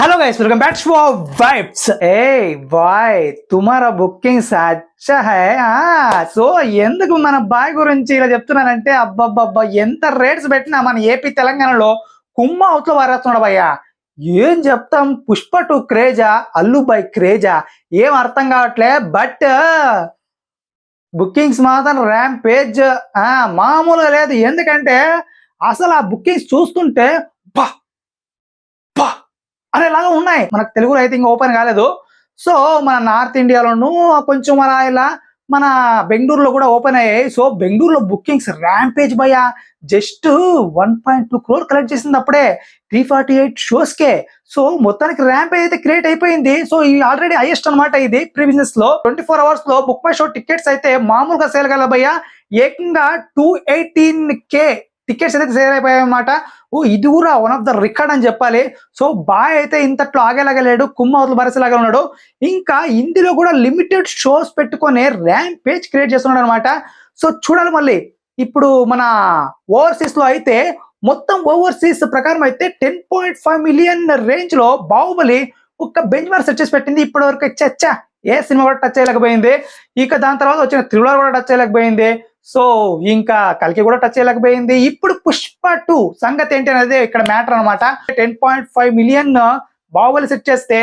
hello guys welcome back to vibes A bye తుమారా bookings అచ్చా high so ఎందుకు మన bye గురించి ఇలా చెప్తున్నానంటే అబ్బబ్బబ్బా ఎంత రేట్స్ పెట్టినా మన ఏపీ తెలంగాణలో కుమ్మ అవుట్లో వారేస్తున్నాడు భయ్యా ఏం చెప్తాం పుష్ప టు క్రేజా అల్లు బై క్రేజా ఏం అర్థం కావట్లే బట్ బుకింగ్స్ మాత్రం ర్యామ్ పేజ్ మామూలుగా లేదు ఎందుకంటే అసలు ఆ బుకింగ్స్ చూస్తుంటే బా బా అనేలాగా ఉన్నాయి. మనకు తెలుగులో అయితే ఇంకా ఓపెన్ కాలేదు. సో మన నార్త్ ఇండియాలోను కొంచెం అలా ఇలా మన బెంగళూరులో కూడా ఓపెన్ అయ్యాయి. సో బెంగళూరులో బుకింగ్స్ ర్యాంపేజ్ భయ just one point two crore collect చేసింది అప్పుడే. త్రీ ఫార్టీ ఎయిట్ షోస్ కే. సో మొత్తానికి ర్యాంపేజ్ అయితే క్రియేట్ అయిపోయింది. సో ఈ ఆల్రెడీ హైయెస్ట్ అనమాట ఇది ప్రీ లో ట్వంటీ ఫోర్ అవర్స్లో బుక్ మై షో టికెట్స్ అయితే మామూలుగా సేల్ కల ఏకంగా టూ ఎయిటీన్ కే టికెట్స్ అయితే సేల్ అయిపోయాయి అనమాట ఓ ఇది కూడా వన్ ఆఫ్ ద రికార్డ్ అని చెప్పాలి. సో బాయ్ అయితే ఇంతట్లో ఆగేలాగా లేడు కుమ్మ బరసలాగా ఉన్నాడు. ఇంకా ఇందులో కూడా లిమిటెడ్ షోస్ పెట్టుకొని ర్యాంప్ పేజ్ క్రియేట్ చేస్తున్నాడు అనమాట సో చూడాలి మళ్ళీ. ఇప్పుడు మన ఓవర్సీస్లో అయితే మొత్తం ఓవర్సీస్ ప్రకారం అయితే టెన్ పాయింట్ ఫైవ్ మిలియన్ రేంజ్లో బాహుబలి ఒక బెంచ్ మార్క్ సెట్ చేసి పెట్టింది. ఇప్పటి వరకు చచ్చా ఏ సినిమా కూడా టచ్ చేయలేకపోయింది. ఇక దాని తర్వాత వచ్చిన త్రిబులర్ కూడా టచ్ చేయలేకపోయింది. సో ఇంకా కల్కి కూడా టచ్ చేయలేకపోయింది. ఇప్పుడు పుష్ప టూ సంగతి ఏంటి అనేది ఇక్కడ మ్యాటర్ అనమాట ten point five million Baahubali set చేస్తే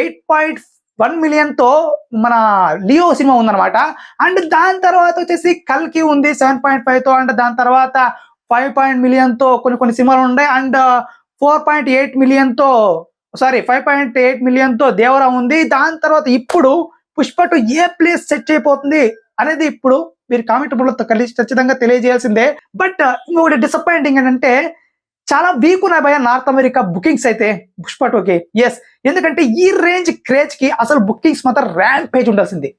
ఎయిట్ పాయింట్ వన్ మిలియన్తో మన లియో సినిమా ఉందన్నమాట. అండ్ దాని తర్వాత వచ్చేసి కల్కి ఉంది సెవెన్ పాయింట్ ఫైవ్తో అండ్ దాని తర్వాత ఫైవ్ పాయింట్ మిలియన్తో కొన్ని కొన్ని సినిమాలు ఉన్నాయి. అండ్ ఫోర్ పాయింట్ ఎయిట్ మిలియన్తో సారీ ఫైవ్ పాయింట్ ఎయిట్ మిలియన్తో దేవరా ఉంది. దాని తర్వాత ఇప్పుడు పుష్ప టూ ఏ ప్లేస్ సెట్ అయిపోతుంది అనేది ఇప్పుడు మీరు కామెంట్ బుల్లతో కలిసి ఖచ్చితంగా తెలియజేయాల్సిందే. బట్ uh, ఇంకొకటి డిసప్పాయింటింగ్ ఏంటంటే చాలా వీక్ ఉన్నాయి భయ నార్త్ అమెరికా బుకింగ్స్ అయితే పుష్ప టూకి ఎస్ ఎందుకంటే ఈ రేంజ్ క్రేజ్కి అసలు బుకింగ్స్ మాత్రం ర్యాంక్ పేజ్ ఉండాల్సింది.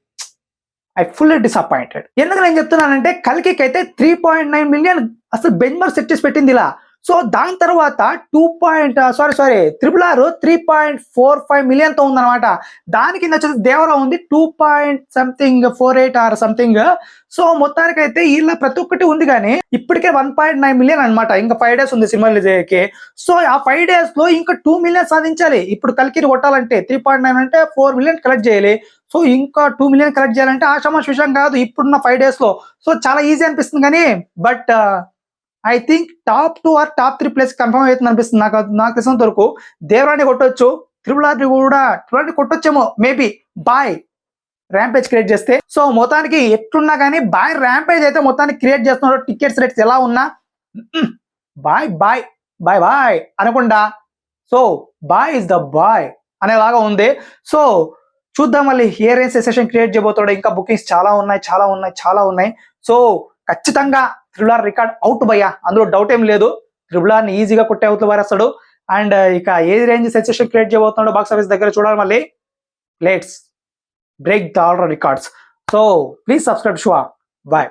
ఐ ఫుల్ డిసప్పాయింటెడ్ ఎందుకు నేను చెప్తున్నానంటే కల్కి అయితే త్రీ పాయింట్ నైన్ మిలియన్ అసలు బెంచ్ మార్క్ సెట్ చేసి పెట్టింది ఇలా. సో దాని తర్వాత two point sorry sorry triple R three point four five మిలియన్తో ఉందన్నమాట. దాని కింద వచ్చేసి దేవరా ఉంది two point something four eight or something so మొత్తానికి అయితే ఇలా ప్రతి ఒక్కటి ఉంది కానీ ఇప్పటికే వన్ పాయింట్ నైన్ మిలియన్ అనమాట ఇంకా ఫైవ్ డేస్ ఉంది సినిమా కి సో ఆ ఫైవ్ డేస్లో ఇంకా టూ మిలియన్ సాధించాలి. ఇప్పుడు కలికిరి కొట్టాలంటే త్రీ పాయింట్ నైన్ అంటే ఫోర్ మిలియన్ కలెక్ట్ చేయాలి. సో ఇంకా టూ మిలియన్ కలెక్ట్ చేయాలంటే ఆషామాష విషయం కాదు ఇప్పుడున్న ఫైవ్ డేస్లో. సో చాలా ఈజీ అనిపిస్తుంది కానీ but I think top two or top three place confirm అవుతుంది అనిపిస్తుంది. నాకు నాకు తెలిసినంత వరకు దేవరాన్ని కొట్టొచ్చు త్రిపుల్ ఆర్ని కూడా త్రిపుల్ కొట్టొచ్చేమో మేబీ బాయ్ ర్యాంపేజ్ క్రియేట్ చేస్తే. సో మొత్తానికి ఎట్లున్నా కానీ బాయ్ ర్యాంపేజ్ అయితే మొత్తానికి క్రియేట్ చేస్తున్నారు. టికెట్స్ రేట్స్ ఎలా ఉన్నా బాయ్ బాయ్ బాయ్ బాయ్ అనకుండా సో బాయ్ ఇస్ ద బాయ్ అనేలాగా ఉంది. సో చూద్దాం మళ్ళీ హియర్ రేంజ్ సెషన్ క్రియేట్ చేయబోతాడు ఇంకా బుకింగ్స్ చాలా ఉన్నాయి చాలా ఉన్నాయి చాలా ఉన్నాయి. సో ఖచ్చితంగా త్రిబులార్ రికార్డ్ అవుట్ భయ్యా. అందులో డౌట్ ఏం లేదు. త్రిబులార్ని ఈజీగా కొట్టే అవుతూ వారేస్తాడు అండ్ ఇక ఏ రేంజ్ సెన్సేషన్ క్రియేట్ చేయబోతున్నాడు బాక్స్ ఆఫీస్ దగ్గర చూడాలి మళ్ళీ. Let's break the all records so please subscribe షువా bye